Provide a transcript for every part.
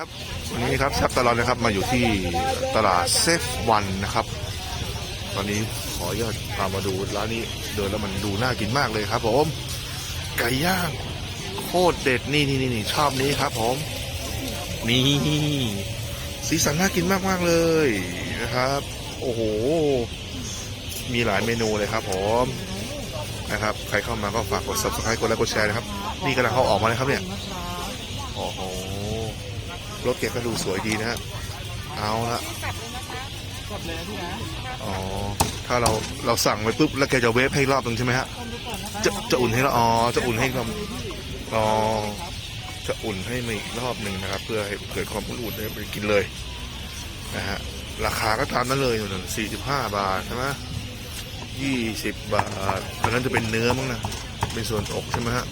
ครับวันนี้ครับแซบตลอดนะครับมาอยู่ที่ตลาดเซฟวันนะครับ ตอนนี้ขออนุญาตพามาดูร้านนี้เดินแล้วมันดูน่ากินมากเลยครับผมไก่ย่างโคตรเด็ดนี่นี่นี่นี่ชอบนี้ครับผมนี่สีสันน่ากินมากมากเลยนะครับ โอ้โห มีหลายเมนูเลยครับผมนะครับใครเข้ามาก็ฝากกด subscribe กดไลค์กดแชร์นะครับ นี่กำลังเขาออกมาเลยครับเนี่ยโอ้โห รถแกก็ดูสวยดีนะฮะเอาละอ๋อถ้าเราเราสั่งไปปุ๊บแล้วแกจะเวฟให้รอบหนึงใช่ไหมฮะจะจะอุ่นให้เราอ๋อจะอุ่นให้เราอ๋อจะอุ่นให้มาอีกรอบหนึ่งนะครับ เพื่อให้เกิดความอุ่นๆได้ไปกินเลยนะฮะราคาก็ตามนั้นเลยหนึ่งสี่สิบห้าบาทใช่ไหมยี่สิบบาทอันนั้นจะเป็นเนื้อมั้งนะเป็นส่วนอกใช่ไหมฮะ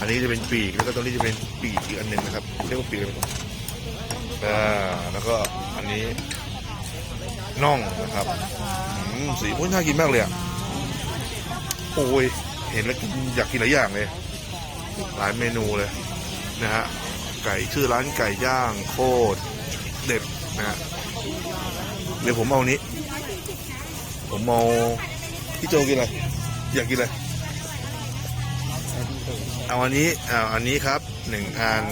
อันนี้จะเป็นปีกแล้วก็ตรงนี้จะเป็นปีกอีกอันหนึ่งนะครับเรียกว่าปีกอะไรไม่รู้ อ่าแล้วก็อันนี้น่องนะครับอืมสีมันน่ากินมากเลยอะโอ้ยเห็นแล้วกินอยากกินหลายอย่างเลย หลายเมนูเลยนะฮะไก่ชื่อร้านไก่ย่างโคตรเด็ดนะฮะเดี๋ยวผมเอาอันนี้ ผมเอาพี่โจกินอะไรอยากกินอะไรเอาอันนี้เอาอันนี้ครับหนึ่งอัน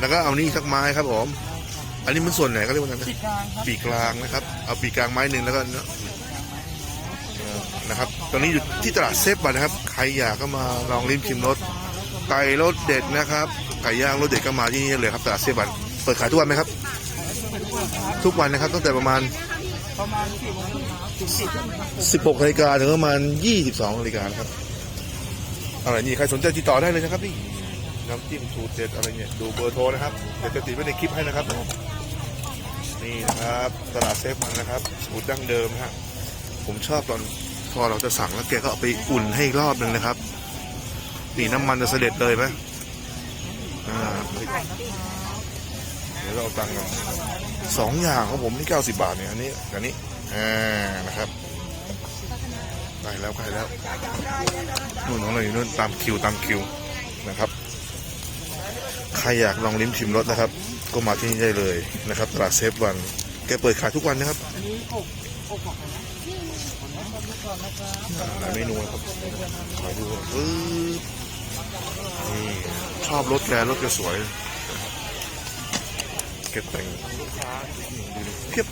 แล้วก็เอานี่สักไม้ครับผม อันนี้มันส่วนไหนก็เรียกว่าอะไรนะปีกกลางครับปีกกลางนะครับ เอาปีกกลางไม้หนึ่งแล้วก็เนื้อนะครับ ตอนนี้อยู่ที่ตลาดเซฟบัตนะครับ ใครอยากก็มาลองลิ้มชิมรสไก่รสเด็ดนะครับ ไก่ย่างรสเด็ดก็มาที่นี่เลยครับตลาดเซฟบัตเปิดขายทุกวันไหมครับ ทุกวันนะครับตั้งแต่ประมาณ ประมาณสี่โมงเช้าถึงสี่ทุ่มครับ16นาฬิกาถึงประมาณ 22นาฬิกานะครับอะไรนี่ใครสนใจติดต่อได้เลยนะครับนี่น้ำจิ้มสูตรเด็ดอะไรเนี่ยดูเบอร์โทรนะครับเดี๋ยวจะติดไว้ในคลิปให้นะครับ นี่นะครับตลาดเซฟมันนะครับสูตรดั้งเดิมฮะผมชอบตอนพอเราจะสั่งแล้วแกก็เอาไปอุ่นให้อีกรอบหนึ่งนะครับนี่น้ำมันจะเสด็จเลยไหมอ่าเดี๋ยวเราเอาตังค์ก่อนสองอย่างของผมนี่90บาทเนี่ยอันนี้อันนี้อ่านะครับใกล้แล้วใกล้แล้วนู่นของเราอยู่นู่นตามคิวตามคิวนะครับ ใครอยากลองลิ้มชิมรสนะครับก็มาที่นี่ได้เลยนะครับ ตลาดเซฟวันแกเปิดขายทุกวันนะครับอันนี้อกอกของนะก่อนะหลายเมนูครับขอดูปึ๊บนี่ชอบรถแกรถแกสวยเก็บแต่งเพียบ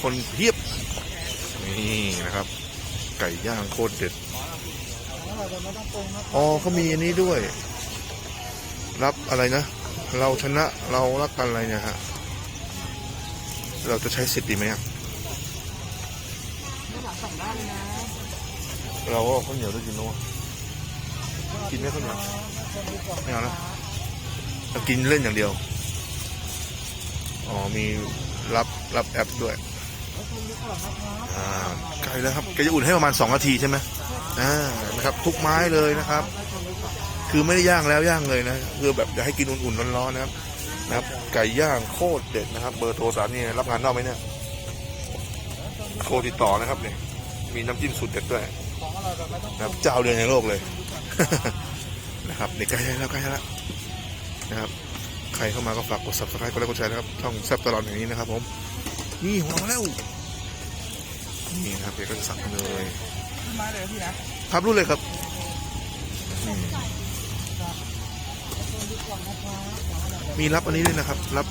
คนเพียบ นี่นะครับ ไก่ย่างโคตรเด็ด อ๋อเขามีอันนี้ด้วย รับอะไรนะ เราชนะเรารักกันอะไรเนี่ยฮะ เราจะใช้สิทธิ์ดีไหมอะไม่อยากสั่งได้เลยนะเราก็ข้าวเหนียวด้วยกินนู้กินไหมข้าวเหนียวไม่เอานะเรากินเล่นอย่างเดียว อ๋อ มีรับรับแอปด้วยอ่าใกล้แล้วครับแกจะอุ่นให้ประมาณ 2 นาทีใช่ไหมอ่านะครับ ทุกไม้เลยนะครับ คือไม่ได้ย่างแล้วย่างเลยนะคือแบบจะให้กินอุ่นๆร้อนๆนะครับนะครับ ไก่ย่างโคตรเด็ดนะครับ เบอร์โทรสามนี่รับงานนอกไหมเนี่ยโทรติดต่อนะครับเนี่ยมีน้ำจิ้มสุดเด็ดด้วยของเราแบบไม่ต้องนะครับเจ้าเดียวในโลกเลยนะครับเด็กใกล้แล้วใกล้แล้วนะครับใครเข้ามาก็ฝากกด subscribe กดไลค์กดแชร์นะครับช่องแซบตลอดอย่างนี้นะครับ ผม นี่หัวมาแล้วนี่นะครับเด็กก็จะสั่งมาเลย ขึ้นมาเลยพี่นะครับรู้เลยครับอื มีรับอันนี้ด้วยนะครับ รับ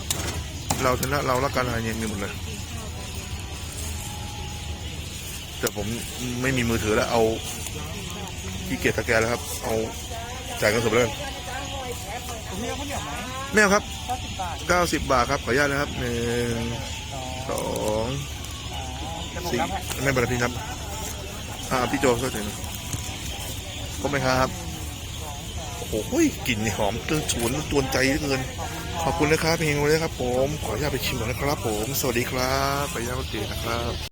เราชนะเรารักกันอะไรเนี่ยมีหมดเลย แต่ผมไม่มีมือถือแล้วเอาขี้เกียจสแกนแล้วครับ เอาจ่ายเงินสดไปเลยผมมีข้าวเหนียวไหมไม่เอาครับเก้าสิบบาท90บาทครับขออนุญาตนะครับหนึ่งสองสี่ให้ไม่เป็นไรพี่ครับอ่าพี่โจก็ถึงครบไหมครับ โอ้โหกลิ่นหอมเตือนชวนตวนใจเหลือเกิน ขอบคุณนะครับเพลงเลยครับผม ขออนุญาตไปชิมก่อนนะครับผม สวัสดีครับไปย่างรถเตียนะครับ